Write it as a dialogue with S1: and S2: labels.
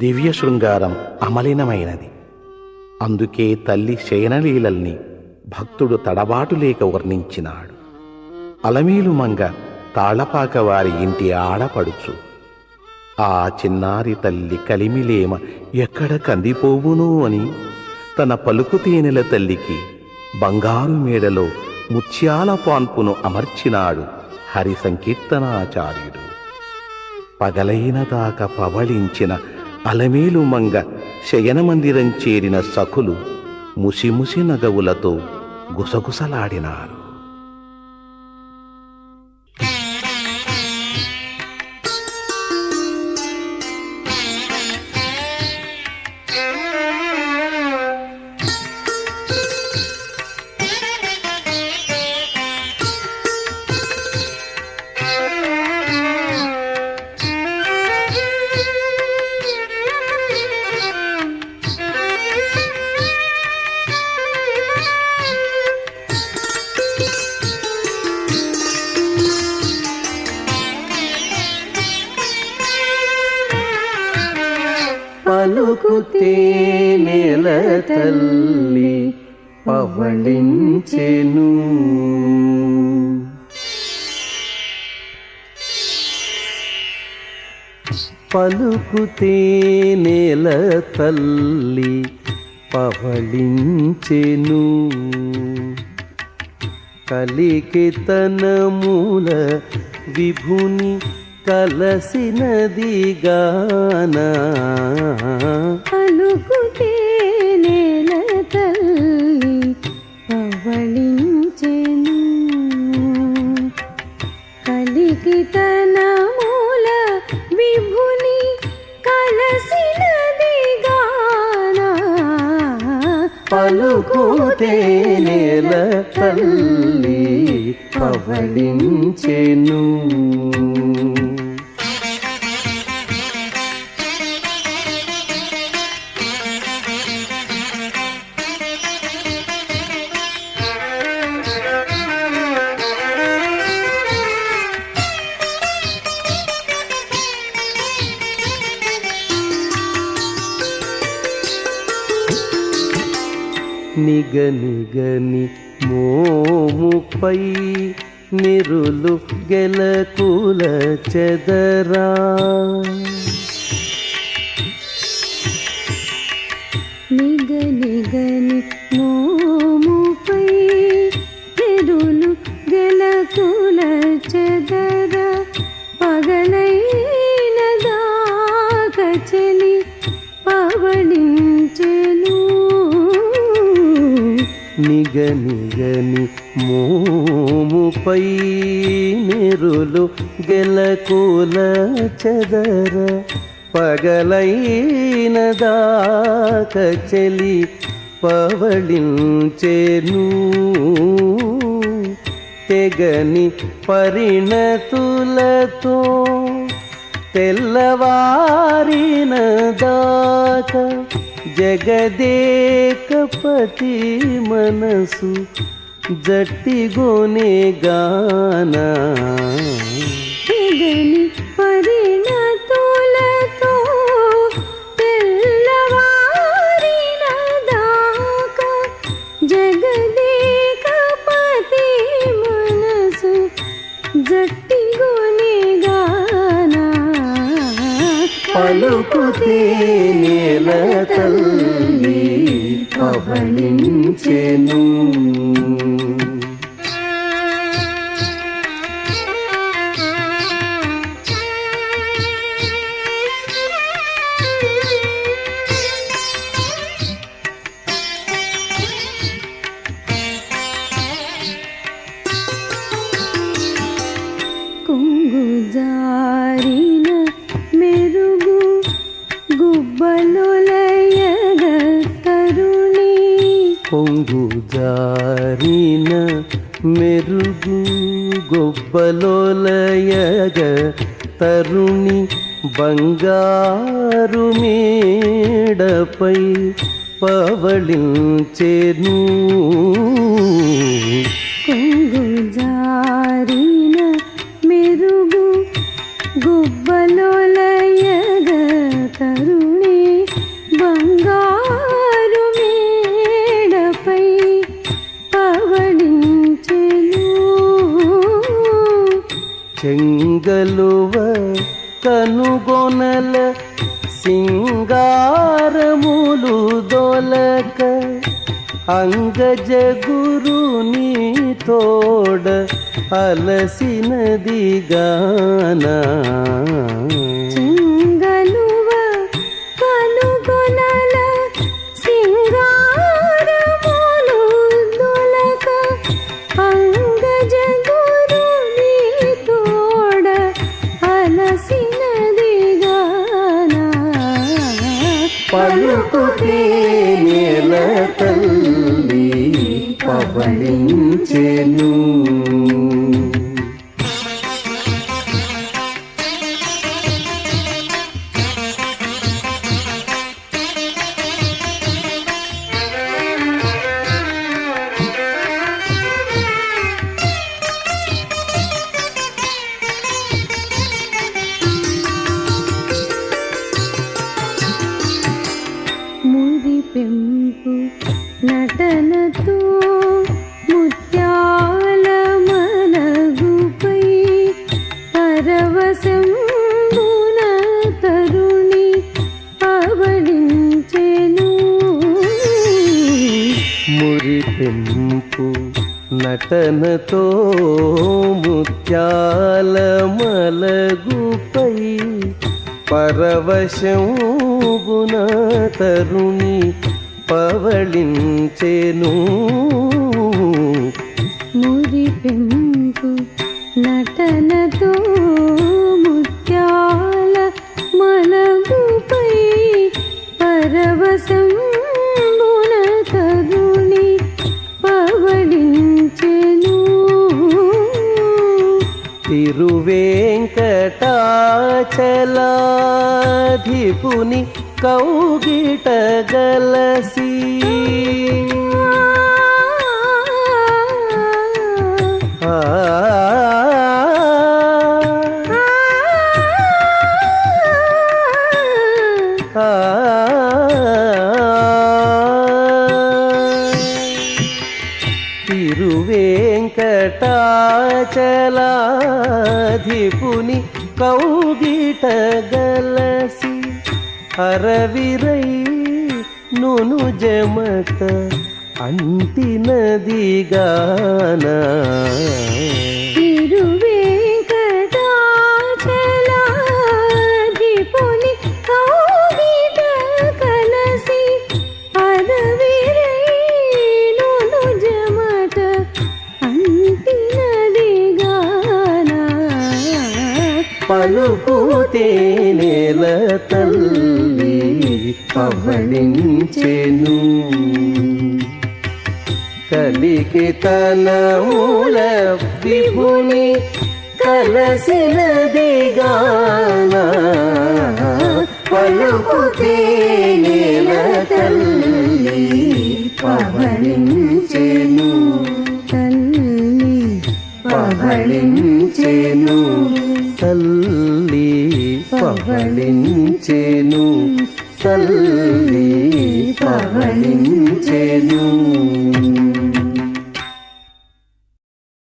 S1: దివ్య శృంగారం అమలినమైనది. అందుకే తల్లి శయనలీలల్ని భక్తుడు తడబాటు లేక వర్ణించినాడు. అలమీలు మంగ తాళపాక వారి ఇంటి ఆడపడుచు. ఆ చిన్నారి తల్లి కలిమిలేమ ఎక్కడ కందిపోవును అని తన పలుకు తేనెల తల్లికి బంగారు మేడలో ముత్యాల పాన్పును అమర్చినాడు హరి సంకీర్తనాచార్యుడు పగలైన దాకా పవళించిన అలమేలు మంగ శయనమందిరం చేరిన సఖులు ముసిముసి నగవులతో గుసగుసలాడినారు.
S2: పలుకుతే నెల తల్లి పవళించెను. పలుకుతే నెల తల్లి పవళించెను. కలికితనమూల విభుని కలసినది గానా
S3: పలుకుతే నేల తల్లి పవళించెను కలికి తన మూల విభుని కలసినది గానా
S2: పలుకుతే నెల తల్లి పవళించెను నిగనిగని మోముపై నిరులు గెలకుల చెదరా.
S3: నిగ నిగని మోముపై
S2: నిరులు గెలకూల చెదర పగలైన దాక చెలి పవళించెను. తెగని పరిణతులతో తెల్లవారిన దాక జగదేకపతి మనసు జట్టిగోనే గానా
S3: తెగని పరిణతులతో తెల్లవారిన దాకా జగదేకపతి మనసు జట్టిగోనే గానా.
S2: పలుకుతే నేల తల్లి పవళించెను
S3: కొంగు జారిన
S2: జారిన మెరుగు గొబ్బలోలయగ తరుణి బంగారు మేడపై పవళించెను.
S3: కొంగు జారిన మెరుగు గుబ్బలులయగ
S2: శృంగారములు దొలక అంగజ గురుని తోడ అలసినది గానా. తల్లి పవళించెను
S3: మురి నటనతో ముత్యాల
S2: మలగుపై పరవశం గుణ తరుణి పవళించెను.
S3: మురి పెంపు నటనతో
S2: చలాధిపుని కౌగిట గలసి ఆ ఆ తిరువేంకటాచలాధిపుని కౌగిట గలసి అరవిరై నును జమట అంటినదిగానా
S3: తిరువేంకటాచలాధిపుని
S2: పలుకుతే నేల తల్లి పవణించెను కలికి తన మూల విభుని కలసినది గానా. పలుకుతే నేల తల్లి పవణించెను
S3: తల్లి
S2: పవళించెను పవళించెను తల్లి పవళించెను.